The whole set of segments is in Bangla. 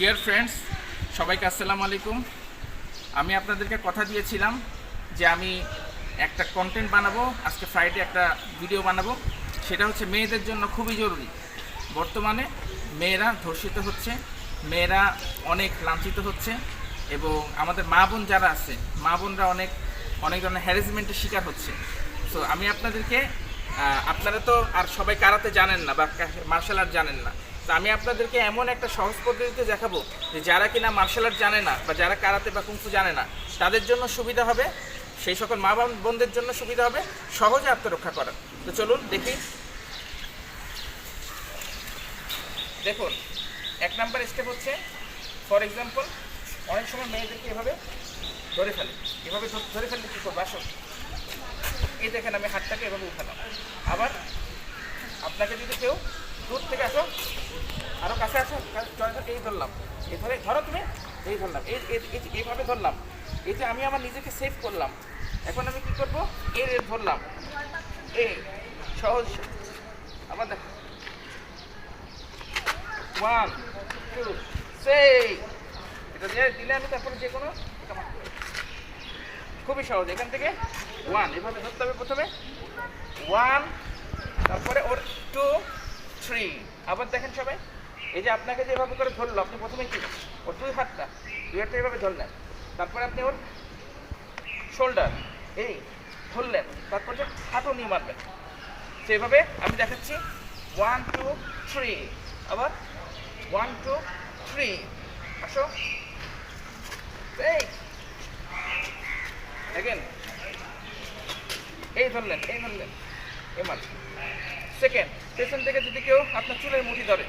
ডিয়ার ফ্রেন্ডস সবাইকে আসসালামু আলাইকুম। আমি আপনাদেরকে কথা দিয়েছিলাম যে আমি একটা কন্টেন্ট বানাবো, আজকে ফ্রাইডে একটা ভিডিও বানাবো। সেটা হচ্ছে মেয়েদের জন্য খুবই জরুরি। বর্তমানে মেয়েরা ধর্ষিত হচ্ছে, মেয়েরা অনেক লাঞ্ছিত হচ্ছে এবং আমাদের মা বোন যারা আছে, মা বোনরা অনেক অনেক ধরনের হ্যারাসমেন্টের শিকার হচ্ছে। সো আমি আপনাদেরকে আপনারা তো আর সবাই কারাতে জানেন না বা মার্শাল আর্ট জানেন না। তো আমি আপনাদেরকে এমন একটা সহজ পদ্ধতিতে দেখাবো যে যারা কিনা মার্শাল আর্ট জানে না বা যারা কারাতে বা কুংফু জানে না, তাদের জন্য সুবিধা হবে, সেই সকল মা বোনদের জন্য সুবিধা হবে, সহজে আত্মরক্ষা করার। তো চলুন দেখি। দেখুন, এক নাম্বার স্টেপ হচ্ছে ফর এক্সাম্পল অনেক সময় মেয়েদেরকে এভাবে ধরে ফেলে, এভাবে ধরে ফেললে কী করব? আসো এই দেখেন আমি হাতটাকে এভাবে উঠালাম। আবার আপনাকে যদি কেউ দূর থেকে আসো আরও কাছে আসো এই ধরলাম। এই ধরে তুমি, এই ধরলাম। এই এইভাবে ধরলাম। এই যে আমি আমার নিজেকে সেভ করলাম। এখন আমি কি করব? এর এর ধরলাম। এ, সহজ। আবার দেখো। ওয়ান টু সেই এটা দিয়ে দিলে আমি তারপরে যে কোনো খুবই সহজ। এখান থেকে ওয়ান এভাবে ধরতে হবে প্রথমে। ওয়ান তারপরে ওর টু থ্রি আবার দেখেন সবাই। এই যে আপনাকে যেভাবে করে ধরলো, আপনি প্রথমে কি? ওর দুই হাতটা দুই হাতটা এভাবে ধরলেন। তারপরে আপনি ওর শোল্ডার এই ধরলেন। তারপর যে হাঁটু নিয়ে মারবেন সেভাবে আমি দেখাচ্ছি। ওয়ান টু থ্রি আবার ওয়ান টু থ্রি আসো। এই। দেখেন। এই ধরলেন এই ধরলেন। এ মাল সেকেন্ড পেছন থেকে যদি কেউ আপনার চুলের মুঠি ধরে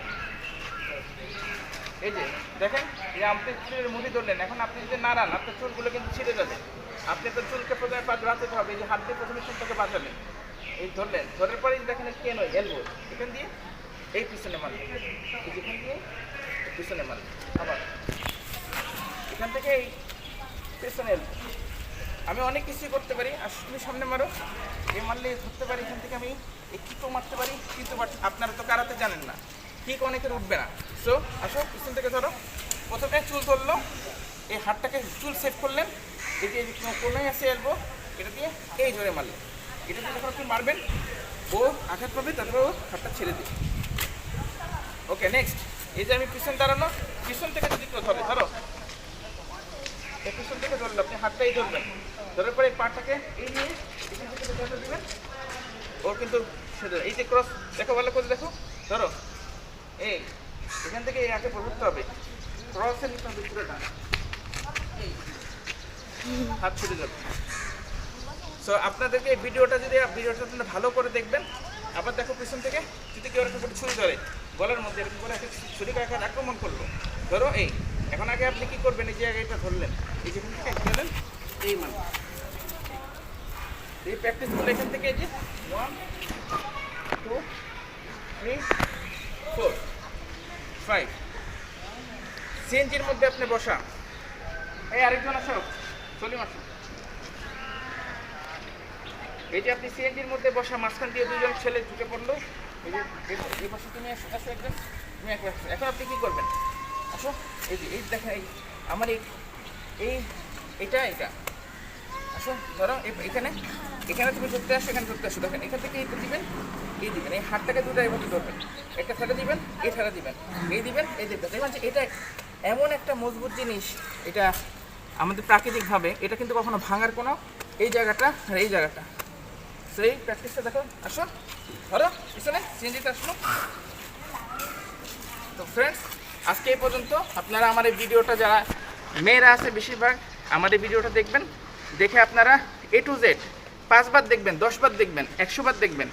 এই যে, দেখেন যে আপনি চুলের মুঠি ধরলেন। এখন আপনি যদি নাড়ান আপনার চুলগুলো কিন্তু ছিঁড়ে যাবে। আপনি তো চুলকে প্রথমে বাঁচাতে হবে, এই যে হাত দিয়ে প্রথমে চুলটাকে বাঁচালেন এই ধরলেন, ধরার পরে এই দেখেন কেন এলবো এখান দিয়ে, এই পিছনে মারলেন। এই যেখান দিয়ে পিছনে মারলেন। আবার এখান থেকে এই পেছনে এলবো আমি অনেক কিছুই করতে পারি। আর তুমি সামনে মারো। এই মারলে ধরতে পারি, এখান থেকে আমি এই কিকও মারতে পারি। কিন্তু আপনারা তো কারাতে জানেন। কিক অনেকের উঠবে না। সো আসো, পিছন থেকে ধরো। প্রথমে চুল ধরলো। এই হাতটাকে চুল সেভ করলেন। এই যে কোনোই আছে এলবো এটা দিয়ে এই ধরে মারলেন। এটা দিয়ে যখন আপনি মারবেন, ও আঘাত পাবে, তারপরে ও হাতটা ছেড়ে দিবে। ওকে নেক্সট এই যে আমি পিছন দাঁড়ানো, পিছন থেকে যদি কেউ ধরে, ধরো। এই পিছন থেকে ধরলো, আপনি হাতটাই ধরবেন। ধরার পরে এই পাটাকে এই নিয়ে এখান থেকে দিবেন। ও কিন্তু এই যে ক্রস দেখো ভালো করে দেখো। ধরো। এই, এখান থেকে এই আগে হবে। ক্রসে নিতে হবে এই। হাত ছুটে যাবে। সো আপনাদেরকে এই ভিডিওটা যদি, ভিডিওটা আপনারা ভালো করে দেখবেন, আবার দেখো পিছন থেকে, যদি কেউ এরকম করে ছুরি ধরে, গলার মধ্যে এরকম করে একটা ছুরি কাকা আক্রমণ করল। ধরো, এই, এখন আগে আপনি কি করবেন, এই এটা ধরলেন, এই যেখান থেকে গেলেন, এই মানে। এই প্র্যাকটিস করলে এখান থেকে, এই যে ওয়ান টু থ্রি ফাইভ সিএনজির মধ্যে আপনি বসা। এই আরেকজন আসো। চলি আসো। এই যে আপনি সিএনজির মধ্যে বসা, মাঝখান দিয়ে দুজন ছেলে ঢুকে পড়ল। এই যে, এই- পাশে তুমি আসো একদম তুমি একবার আসো। এখন আপনি কি করবেন? আসো। এই যে, এই দেখেন, এই আমার এই এই এটা এটা। আসো, ধরো এখানে। এখানে তুমি ধরতে আসো, এখানে ধরতে আসো। দেখেন, এখান থেকে এই দিবেন। এই দিবেন, এই হাতটাকে দুটো এভাবে ধরবেন। একটা ছেড়ে দিবেন ছেড়ে দিবেন। এই দিবেন এই দিবেন। দেখবেন যে এটা এমন একটা মজবুত জিনিস, এটা আমাদের প্রাকৃতিকভাবে, এটা কিন্তু কখনো ভাঙার কোনো এই জায়গাটা, আর এই জায়গাটা। সেই প্র্যাকটিসটা দেখো, আসো। ধরো, পিছনে সিএনজিতে আসলো। তো ফ্রেন্ডস আজকে এই পর্যন্ত। আপনারা আমার এই ভিডিওটা যারা মেয়েরা আছে বেশিরভাগ এই ভিডিওটা দেখবেন। দেখে আপনারা এ টু জেড পাঁচবার দেখবেন, দশবার দেখবেন, একশোবার দেখবেন।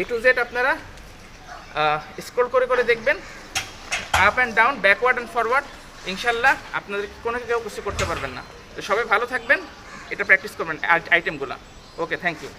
এ টু জেড আপনারা স্ক্রোল করে করে দেখবেন। Up and down backward and forward ইনশাল্লাহ আপনাদের কোনো কেউ কিছু করতে পারবেন না। তো সবাই ভালো থাকবেন, এটা প্র্যাকটিস করবেন আইটেমগুলো ওকে থ্যাংক ইউ